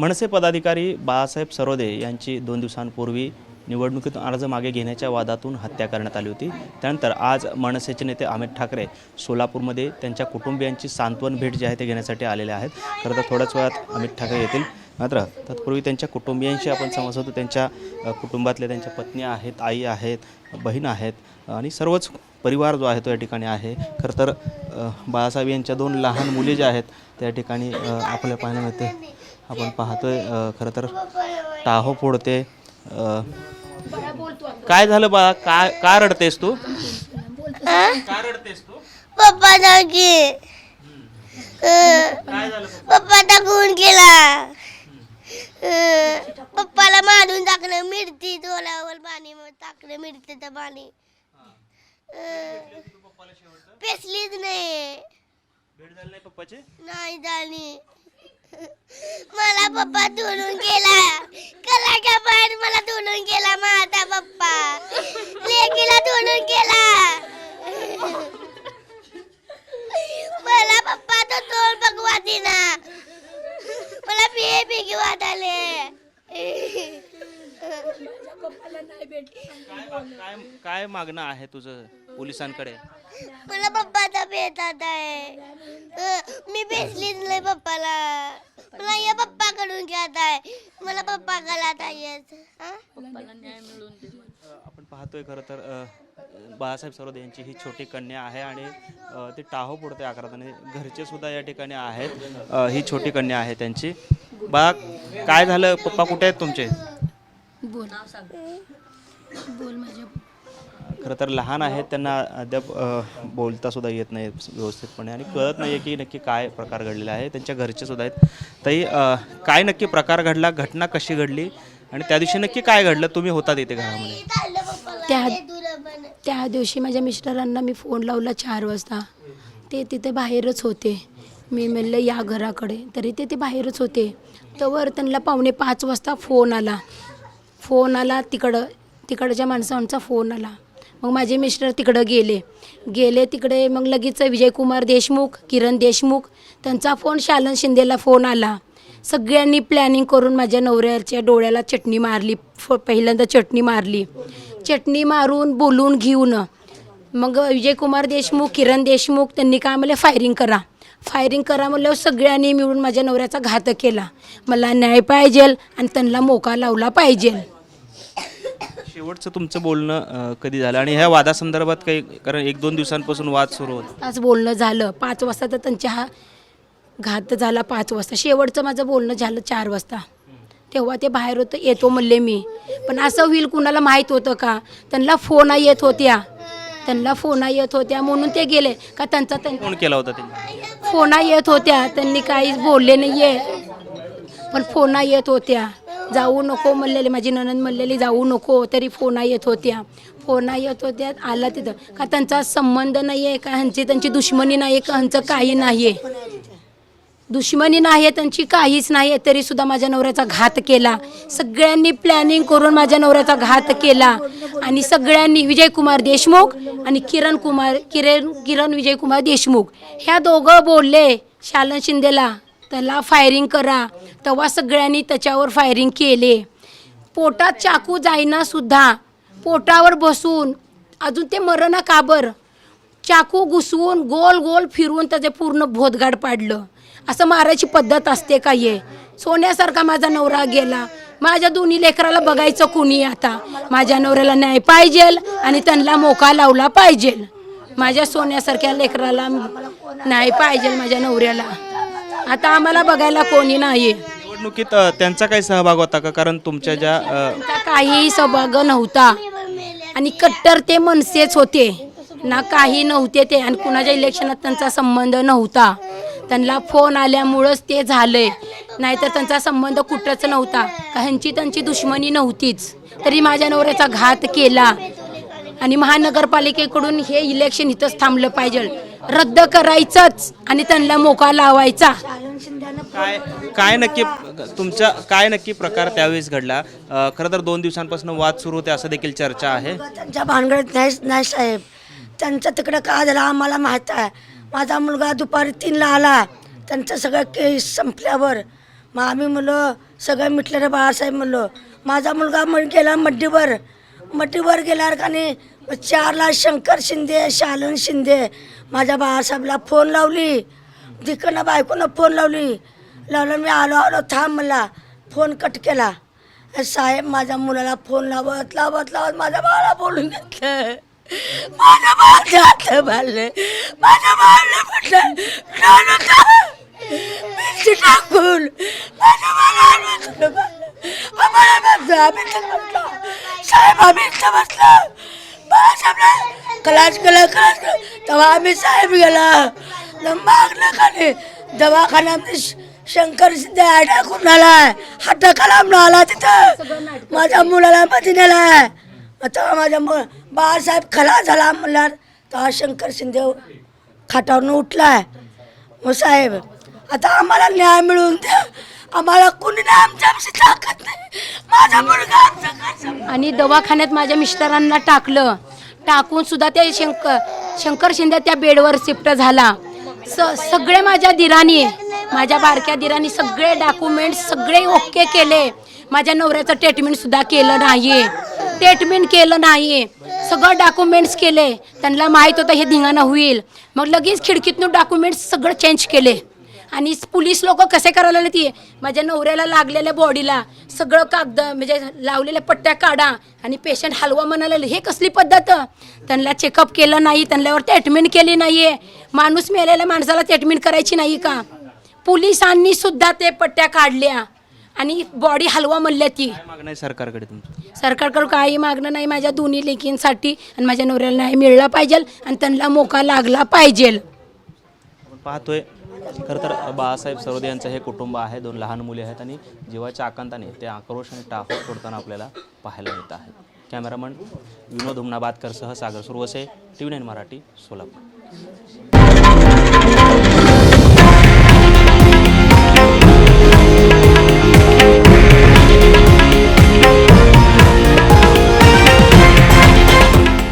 मनसे पदाधिकारी बाळासाहेब सरोदे यांची दोन दिवसांपूर्वी निवडणुकीत अर्ज मागे घेण्याच्या वादातून हत्या करण्यात आली होती. त्यानंतर आज मनसेचे नेते अमित ठाकरे सोलापूरमध्ये त्यांच्या कुटुंबियांची सांत्वन भेट जी आहे ते घेण्यासाठी आलेले आहेत. खरं तर थोड्याच वेळात अमित ठाकरे येतील. मात्र तत्पूर्वी त्यांच्या कुटुंबियांशी आपण संवाद होतो त्यांच्या कुटुंबातल्या त्यांच्या पत्नी आहेत आई आहेत बहीण आहेत आणि सर्वच परिवार जो आहे तो या ठिकाणी आहे. खरं तर बाळासाहेब यांच्या दोन लहान मुली ज्या आहेत त्या ठिकाणी आपल्या आपल्याला पाहायला मिळते. आपण पाहतोय अ, खरं तर टाहो फोडते अ, काय झालं बा काय का रडतेस तू? का रडतेस तू? पप्पा जागी. काय झालं पप्पा टाकून गेला. पप्पाला मारून टाकलं मिरची डोळ्यावर पाणी टाकलं मिरचीचं पाणी. पेसलीच नाही. भेट झाली नाही पप्पाची? नाही झाली. पप्पा धुडून गेला. कलाच्या बाहेर मला धुडून गेला माझा पप्पा. लेकीला धुडून गेला. मला पप्पा तो तोंड बघवाती ना. मला बिहे बिगी वाटाले. काय काय मागणं आहे तुझं पोलिसांकडे? मला पप्पाचा भेटत आहे. मी भेटलीच नाही पप्पाला. पप्पाकडून घेत आहे मला पप्पा आहे हा? अ, आपण पाहतोय खरं तर बाळासाहेब सरोदे यांची ही छोटी कन्या आहे आणि ती टाहो पुढते आकारात आणि घरचे सुद्धा या ठिकाणी आहेत. ही छोटी कन्या आहे त्यांची. बा काय झालं? पप्पा कुठे आहेत तुमचे? बोल. बोल माझ्या खरं तर लहान आहेत त्यांना अद्याप अ, बोलता सुद्धा येत नाही व्यवस्थितपणे आणि कळत नाही आहे की नक्की काय प्रकार घडलेला आहे. त्यांच्या घरचे सुद्धा आहेत. तरी काय नक्की प्रकार घडला घटना कशी घडली आणि त्या दिवशी नक्की काय घडलं तुम्ही होता तिथे घरामध्ये? त्या. त्या दिवशी माझ्या मिस्टरांना मी फोन लावला चार वाजता. ते तिथे बाहेरच होते. मी म्हणलं या घराकडे. तरी ते ते बाहेरच होते. तवर त्यांना पावणे पाच वाजता फोन आला. फोन आला तिकडं तिकडच्या माणसांचा फोन आला. मग माझे मिस्टर तिकडं गेले. गेले तिकडे मग लगेच विजयकुमार देशमुख किरण देशमुख त्यांचा फोन शालन शिंदेला फोन आला. सगळ्यांनी प्लॅनिंग करून माझ्या नवऱ्याच्या डोळ्याला चटणी मारली फ पहिल्यांदा चटणी मारली. चटणी मारून बोलून घेऊन. मग विजयकुमार देशमुख किरण देशमुख त्यांनी काय म्हणले फायरिंग करा. फायरिंग करा म्हणल्यावर सगळ्यांनी मिळून माझ्या नवऱ्याचा घात केला. मला न्याय पाहिजे आणि त्यांना मोका लावला पाहिजे शेवटचं तुमचं बोलणं अ, कधी झालं? आणि ह्या वादासंदर्भात काही कारण एक दोन दिवसांपासून वाद सुरू होता. आज बोलणं झालं. पाच वाजता तर त्यांच्या हा घात झाला पाच वाजता. शेवटचं माझं बोलणं झालं चार वाजता. तेव्हा ते बाहेर होतं येतो म्हणले मी. पण असं होईल कुणाला माहीत होतं का? त्यांना फोना येत होत्या. त्यांना फोना येत होत्या म्हणून ते गेले. का त्यांचा त्यांचा फोन केला होता त्यांनी? फोना येत होत्या. त्यांनी काहीच बोलले नाही आहे पण फोना येत होत्या. जाऊ नको म्हणलेली माझी ननंद म्हणलेली जाऊ नको तरी फोना येत होत्या. फोना येत होत्या आला तिथं. का त्यांचा संबंध नाही आहे का ह्यांची त्यांची दुश्मनी नाही आहे का ह्यांचं काही नाही आहे दुश्मनी नाही आहे त्यांची काहीच नाही आहे तरी सुद्धा माझ्या नवऱ्याचा घात केला. सगळ्यांनी प्लॅनिंग करून माझ्या नवऱ्याचा घात केला. आणि सगळ्यांनी विजयकुमार देशमुख आणि किरण कुमार किरण किरण विजयकुमार देशमुख. ह्या दोघं बोलले शालन शिंदेला त्याला फायरिंग करा. तेव्हा सगळ्यांनी त्याच्यावर फायरिंग केले. पोटात चाकू जाईना सुद्धा पोटावर बसून. अजून ते मरणा काबर चाकू घुसवून गोल गोल फिरवून त्याचे पूर्ण भोतगाड पाडलं. असं मारायची पद्धत असते का ये सोन्यासारखा माझा नवरा गेला. माझ्या दोन्ही लेकराला बघायचं कुणी आता? माझ्या नवऱ्याला न्याय पाहिजे आणि त्यांना मोका लावला पाहिजे. माझ्या सोन्यासारख्या लेकराला न्याय पाहिजे माझ्या नवऱ्याला. आता आम्हाला बघायला कोणी नाही. निवडणुकीत अ, त्यांचा काही सहभाग होता का? कारण तुमच्या ज्या अ, त्यांचा काहीही सहभाग नव्हता. आणि कट्टर ते मनसेच होते. ना काही नव्हते ते आणि कुणाच्या इलेक्शनात त्यांचा संबंध नव्हता. त्यांना फोन आल्यामुळंच ते झालंय नाहीतर त्यांचा संबंध कुठंच नव्हता. का ह्यांची त्यांची दुश्मनी नव्हतीच. तरी माझ्या नवऱ्याचा घात केला. आणि महानगरपालिकेकडून हे इलेक्शन इथंच थांबलं पाहिजे. रद्द करायचंच आणि त्यांना मोका लावायचा. काय काय नक्की तुमच्या काय नक्की प्रकार त्यावेळेस घडला? खरं तर दोन दिवसांपासून वाद सुरू होते असं देखील चर्चा आहे. त्यांच्या भानगडीत नाही नाही साहेब. त्यांचं तिकडं काय झालं आम्हाला माहीत आहे. माझा मुलगा दुपारी तीनला आला. त्यांचं सगळं केस संपल्यावर. मग आम्ही म्हणलो सगळं मिटलं रे बाळासाहेब म्हणलो. माझा मुलगा म्हण गेला मड्डीवर. मड्डीवर गेल्यावर का नाही चारला शंकर शिंदे शालन शिंदे माझ्या बाळासाहेबला फोन लावली. तिकडनं बायकोनं फोन लावली. लावलं मी आलो आलो थांब मला फोन कट केला. साहेब माझ्या मुलाला फोन लावत लावत लावत माझ्या बाळाला बोलून घेतलं. माझ्या बाळाच्या हात बांधले. माझ्या बाळाला म्हटलं टाकून माझ्या बाळाला आम्हाला आम्ही बसलो. साहेब आम्ही इथं बसलो. बाळासाहेबला कलाच केला कलाच केला. तेव्हा आम्ही साहेब गेला. न मागणं खाली दवाखान्यामध्ये श- शंकर सिद्धे अडकून आलाय हात कलाम आला तिथं. माझ्या मुलाला मध्ये नेलाय तेव्हा माझ्या मु बाळासाहेब खला झाला म्हणला तेव्हा शंकर शिंदे खाटावरून उठलाय मग साहेब आता आम्हाला न्याय मिळवून द्या. आम्हाला कुणी नाही आमच्या ताकद नाही. माझा मुलगा आमचा कसं? आणि दवाखान्यात माझ्या मिस्टरांना टाकलं. टाकून सुद्धा त्या शंकर शंकर शिंदे त्या बेडवर शिफ्ट झाला. स सगळे माझ्या दिरानी माझ्या बारक्या दिरानी सगळे डॉक्युमेंट सगळे ओके केले. माझ्या नवऱ्याचं ट्रीटमेंट सुद्धा केलं नाही ट्रीटमेंट केलं नाही सगळं डॉक्युमेंट्स केले. त्यांना माहीत होतं हे धिंगाणं होईल. मग लगेच खिडकीतून डॉक्युमेंट्स सगळं चेंज केले. आणि पोलीस लोक कसे करायला लागले ती? माझ्या नवऱ्याला लागलेल्या बॉडीला सगळं कागद म्हणजे लावलेल्या पट्ट्या काढा आणि पेशंट हलवा म्हणाले हे कसली पद्धत? त्यांना चेकअप केलं नाही त्यांच्यावर ट्रीटमेंट केली नाही आहे माणूस मेलेल्या माणसाला ट्रीटमेंट करायची नाही का? पोलिसांनी सुद्धा ते पट्ट्या काढल्या आणि बॉडी हलवा म्हणल्या ती. मागणं सरकारकडे तुमचं? सरकारकडून काही मागणं नाही. माझ्या दोन्ही लेकींसाठी आणि माझ्या नवऱ्याला न्याय मिळला पाहिजे आणि त्यांना मोका लागला पाहिजे. आपण पाहतोय. खरं तर बाळासाहेब सरोदे यांचं हे कुटुंब आहे दोन लहान मुले आहेत आणि जीवाच्या आकांताने ते आक्रोश आणि टाकून सोडताना आपल्याला पाहायला मिळत आहे. Cameraman Vinod हुमनाबादकरसह Sagar Survase T V nine Marathi Solapur.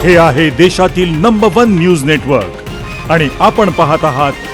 हे आहे देशातील नंबर वन न्यूज नेटवर्क आणि आपण पाहत आहात